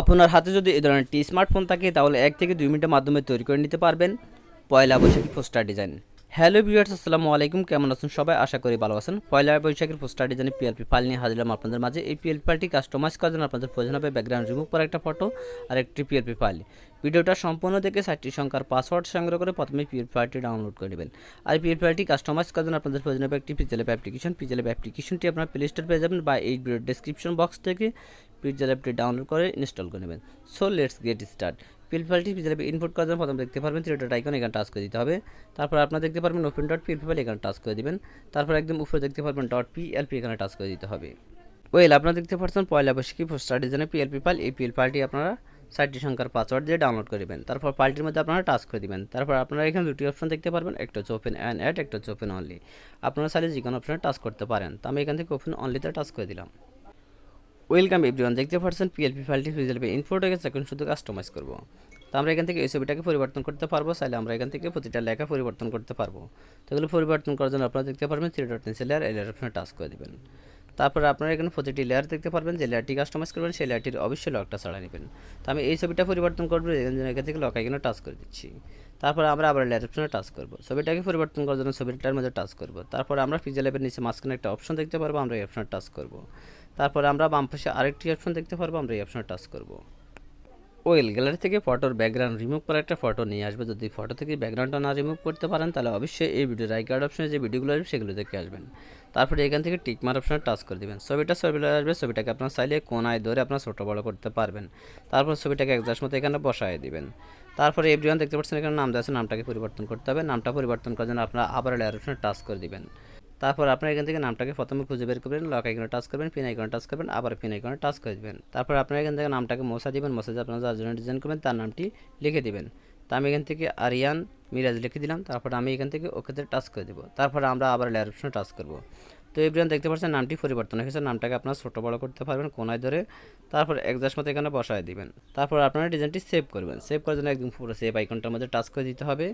আপনার হাতে যদি এই ধরনের একটি স্মার্টফোন থাকে, তাহলে এক থেকে দুই মিনিটের মাধ্যমে তৈরি করে নিতে পারবেন। Pohela Boishakhi poster design. Hello viewers, আসসালামু আলাইকুম। কেমন আছেন সবাই? আশা করি ভালো আছেন। পয়লা বৈশাখের পোস্টার ডিজাইনে পিএলপি ফাইল নিয়ে হাজিরলাম আপনাদের মাঝে। এই পিএলপি ফাইলটি কাস্টমাইজ করার জন্য আপনাদের প্রয়োজন হবে ব্যাকগ্রাউন্ড রিমুভ করা একটা ফটো আর একটি পিএলপি ফাইল ভিডিওটা সম্পূর্ণ দেখে সাইটটি সংখ্যার পাসওয়ার্ড সংগ্রহ করে প্রথমে পিএলপি ফাইলটি ডাউনলোড করে নেবেন। আর পিএলপি ফাইলটি কাস্টমাইজ করার জন্য আপনাদের প্রয়োজন হবে একটি পিজেলেপ অ্যাপ্লিকেশন পিজেলেপ অ্যাপ্লিকেশনটি আপনার প্লে স্টোর পেয়ে যাবেন বা এই ভিডিওর ডেসক্রিপশন বক্স থেকে পিজেল অ্যাপটি ডাউনলোড করে ইনস্টল করে নেবেন। So let's get start PLP পিজেলেপে input করার জন্য প্রথমে দেখতে পারবেন থ্রি ডট আইকন এখানে টাচ করে দিতে হবে। তারপর আপনারা দেখতে পারবেন ওপেন ডট পিএলপি ফাইল এখানে টাচ করে দেবেন। তারপর একদম উপরে দেখতে পারবেন ডট পিএলপি এখানে টাচ করে দিতে হবে। ওয়েল আপনারা দেখতে পাচ্ছেন পয়লা বৈশাখী পোস্টার ডিজাইনে পিএলপি ফাইল এই পিএল ফাইলটি আপনারা সাইটটি সংখ্যার পাসওয়ার্ড দিয়ে ডাউনলোড করে দিবেন তারপর ফাইলটির মধ্যে আপনারা টাচ করে দিবেন। তারপর আপনারা এখানে দুটি অপশন দেখতে পারবেন, একটা হচ্ছে ওপেন অ্যান্ড অ্যাড একটা হচ্ছে ওপেন অনলি আপনারা চাইলে যে কোনো অপশনে টাচ করতে পারেন। তো আমি এখান থেকে ওপেন অনলিতে টাচ করে দিলাম। ওয়েলকাম এভরিওয়ান, দেখতে পাচ্ছেন পিএলপি ফাইলটি। হয়ে গেছে এখন শুধু কাস্টমাইজ করব। তো আমরা এখান থেকে এই ছবিটাকে পরিবর্তন করতে পারব। চাইলে আমরা এখান থেকে প্রতিটা লেখা পরিবর্তন করতে পারব। তো এগুলো পরিবর্তন করার জন্য আপনারা দেখতে পারবেন থ্রি ডট নিচে লেয়ার এই লেয়ার অপশনে টাচ করে দেবেন। তারপরে আপনারা এখানে প্রতিটি লেয়ার দেখতে পারবেন। যে লেয়ারটি কাস্টমাইজ করবেন, সেই লেয়ারটির অবশ্যই লকটা ছাড়া নেবেন। তো আমি এই ছবিটা পরিবর্তন করব এখান থেকে লক এখানে টাচ করে দিচ্ছি। তারপর আমরা আবার লেয়ার অপশনে টাচ করব। ছবিটাকে পরিবর্তন করার জন্য ছবিটার মধ্যে টাচ করব। তারপর আমরা পিজা ল্যাবের নিচে মাঝখানে একটা অপশন দেখতে পারব, আমরা এই অপশনে টাচ করব। তারপরে আমরা বাম পাশে আরেকটি অপশন দেখতে পারব, আমরা এই অপশনে টাচ করব। ওয়েল গ্যালারি থেকে ফটোর ব্যাকগ্রাউন্ড রিমুভ করা একটা ফটো নিয়ে আসবে। যদি ফটো থেকে ব্যাকগ্রাউন্ডটা না রিমুভ করতে পারেন, তাহলে অবশ্যই এই ভিডিওর আই কার্ড অপশনে যে ভিডিওগুলো আসবে, সেগুলো দেখে আসবেন। তারপরে এখান থেকে টিকমার অপশনে টাচ করে দেবেন। ছবিটা ছবিটা আসবে, ছবিটাকে আপনার চাইলে কোনায় ধরে আপনার ছোটো বড়ো করতে পারবেন। তারপর ছবিটাকে একজাস্ট মতো এখানে বসায় দিবেন। তারপরে এভরিওয়ান দেখতে পাচ্ছেন এখানে নাম দেওয়া আছে, নামটাকে পরিবর্তন করতে হবে। নামটা পরিবর্তন করার জন্য আপনারা আবার লেয়ার অপশনে টাচ করে দিবেন। তারপর আপনার এখান থেকে নামটাকে প্রথমে খুঁজে বের করবেন লক আইকনে টাচ করবেন পিন আইকনে টাচ করবেন, আবার পিন আইকনে টাচ করে দেবেন। তারপর আপনার এখান থেকে নামটাকে মশা দিবেন, মশা আপনার যার জন্য ডিজাইন করবেন তার নামটি লিখে দিবেন। তা আমি এখান থেকে আরিয়ান মিরাজ লিখে দিলাম, তারপর আমি এখান থেকে ওকেতে টাচ করে দেবো। তারপর আমরা আবার লেয়ার অপশনে টাচ করব। তো এভরিয়ান দেখতে পাচ্ছেন নামটি পরিবর্তন হয়েছে নামটাকে আপনার ছোটো বড়ো করতে পারবেন কোনায় ধরে। তারপর একজাস্ট মতো এখানে বসায় দিবেন। তারপর আপনারা ডিজাইনটি সেভ করবেন। সেভ করার জন্য একদম পুরো সেভ আইকনটার মধ্যে টাচ করে দিতে হবে।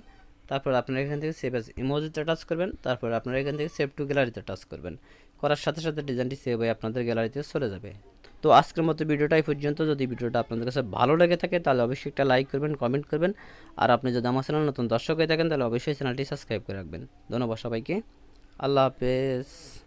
তারপর আপনারা এখান থেকে সেভ আছে ইমোজিতে টাচ করবেন, তারপর আপনারা এখান থেকে সেভ টু গ্যালারিতে টাচ করবেন। করার সাথে সাথে ডিজাইনটি সেভ হয়ে আপনাদের গ্যালারিতে চলে যাবে। তো আজকের মতো ভিডিওটাই পর্যন্ত। যদি ভিডিওটা আপনাদের কাছে ভালো লেগে থাকে, তাহলে অবশ্যই একটা লাইক করবেন কমেন্ট করবেন। আর আপনি যদি আমার চ্যানেল নতুন দর্শক হয়ে থাকেন, তাহলে অবশ্যই চ্যানেলটি সাবস্ক্রাইব করে রাখবেন। ধন্যবাদ সবাইকে। আল্লাহ হাফেজ।